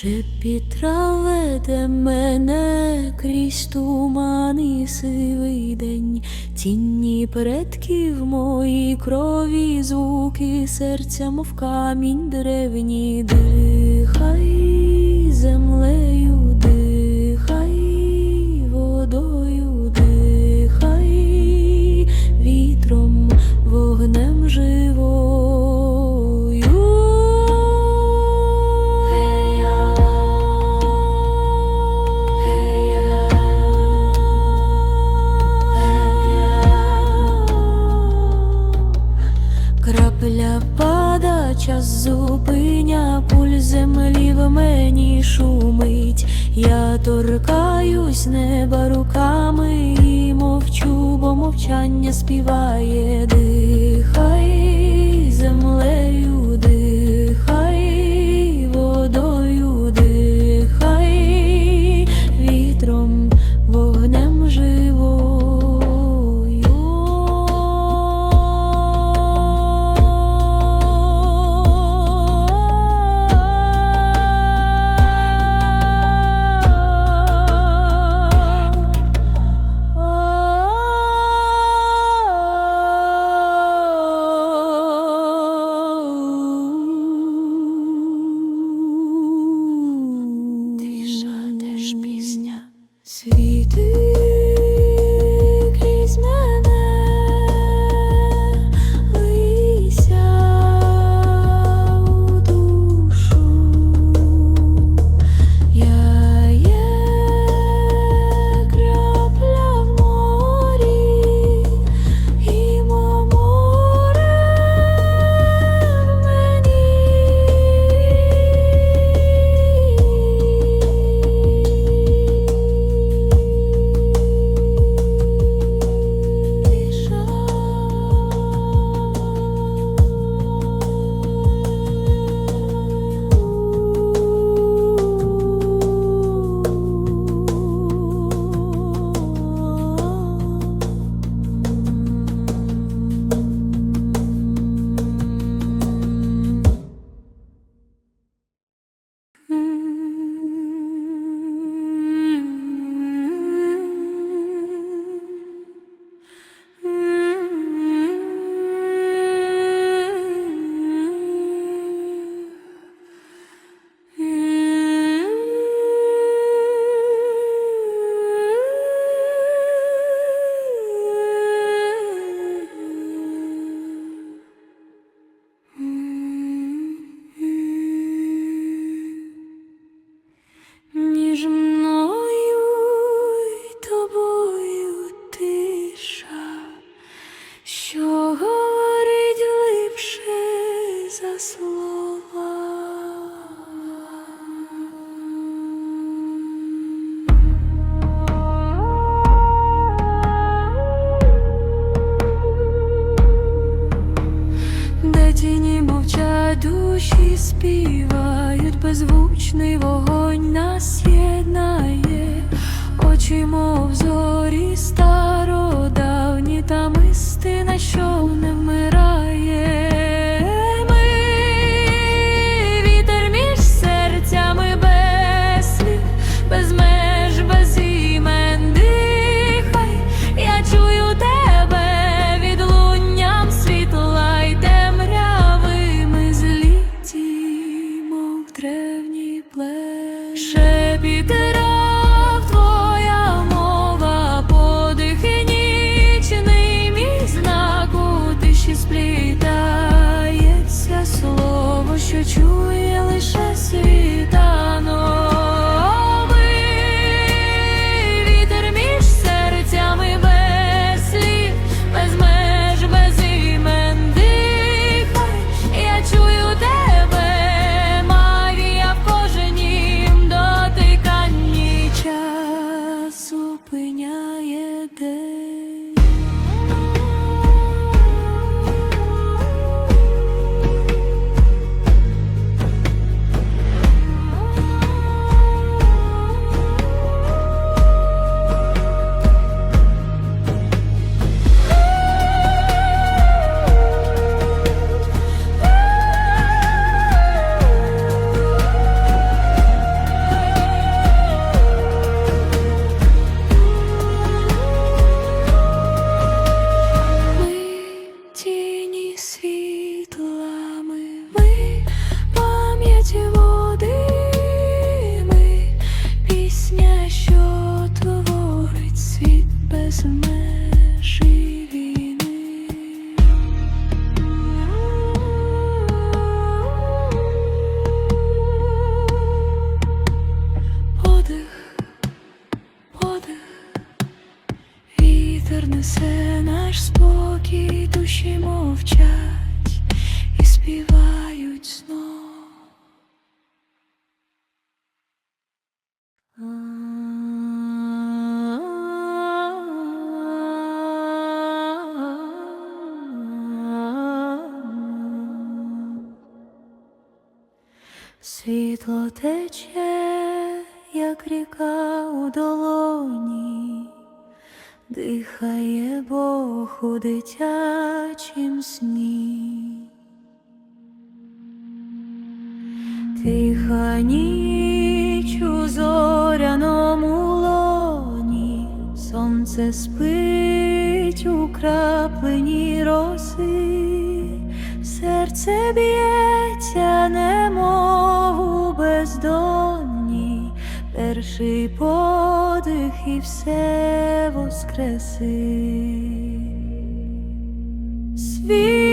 Шепіт веде мене крізь туман і сивий день, тінні предків мої крові, звуки серця, мов камінь древні, дихай землею, час зупиня, пуль землі в мені шумить. Я торкаюсь неба руками і мовчу, бо мовчання співає. Дихай землею, співають, беззвучний вогонь нас єднає, очі, мов зорі стародавні, та істина, що не вмирає. Світло тече, як ріка у долоні, дихає Бог у дитячім сні. Тиха ніч у зоряному лоні, сонце спить у краплині роси, серце б'ється, немов у бездонні, перший подих і все воскреси. Світла,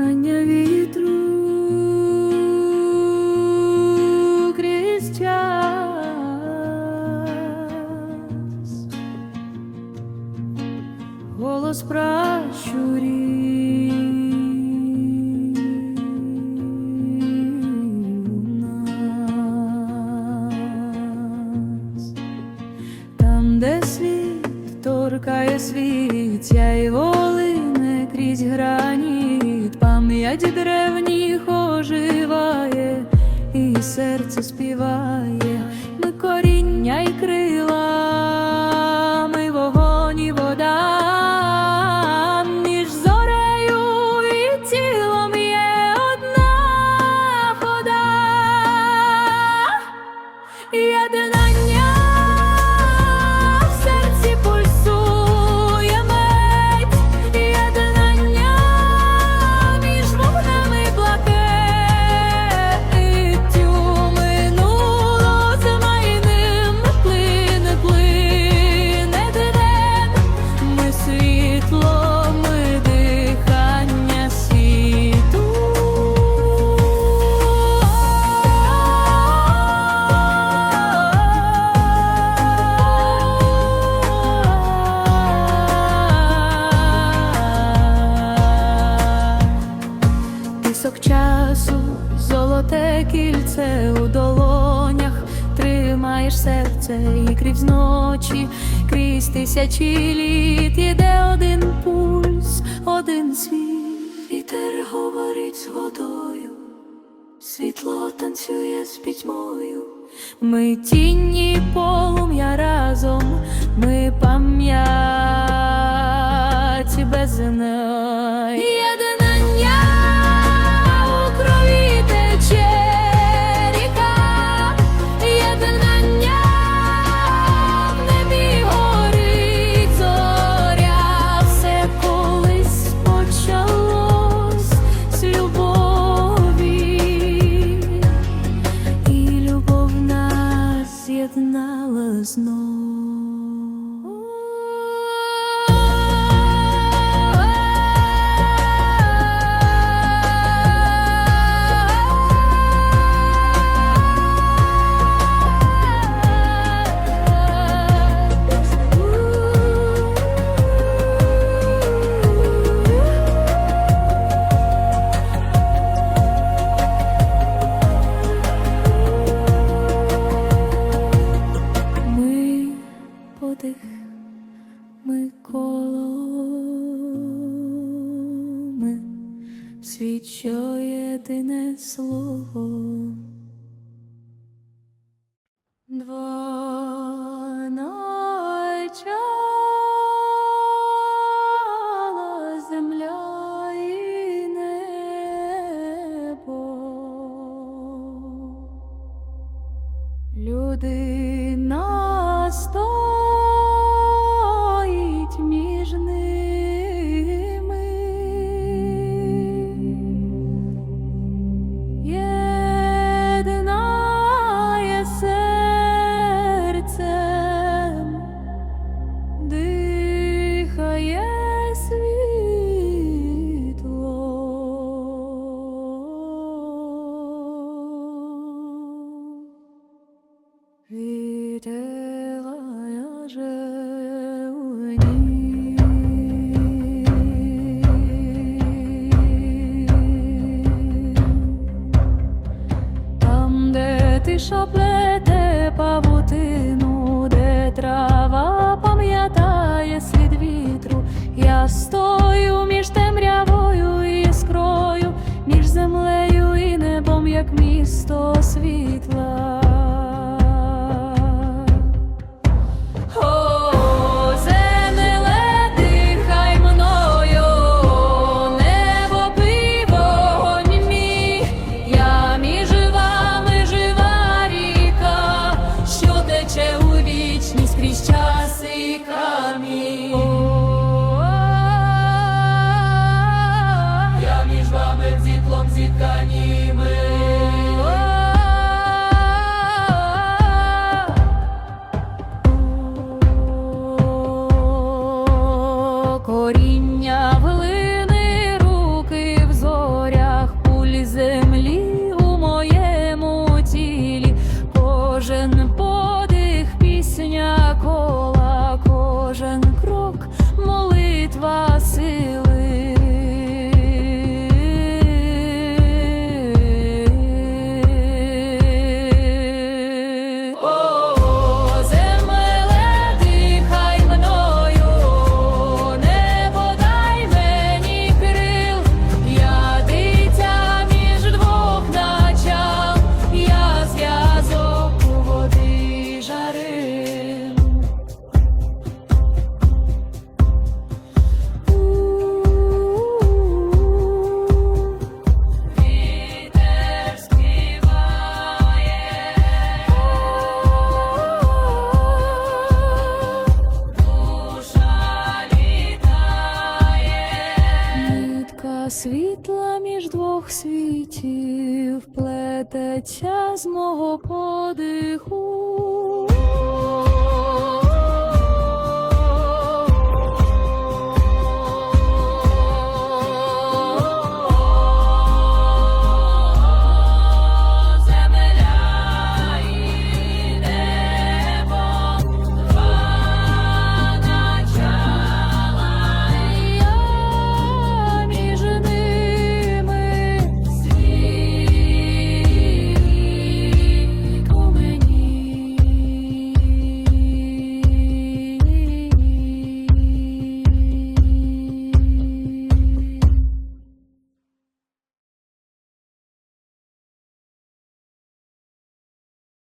Дихання вітру. Крізь час, голос пращурів де світ торкає світ, я волине крізь граніт, пам'ять древніх оживає, і серце співає, ми коріння й крила, часу, золоте кільце у долонях, тримаєш серце і крізь ночі, крізь тисячі літ іде один пульс, один світ, вітер говорить з водою, світло танцює з пітьмою. Ми тінні полум'я разом, ми пам'яті без безне. стою між темрявою і іскрою, між землею і небом, як місто світла. Час мого по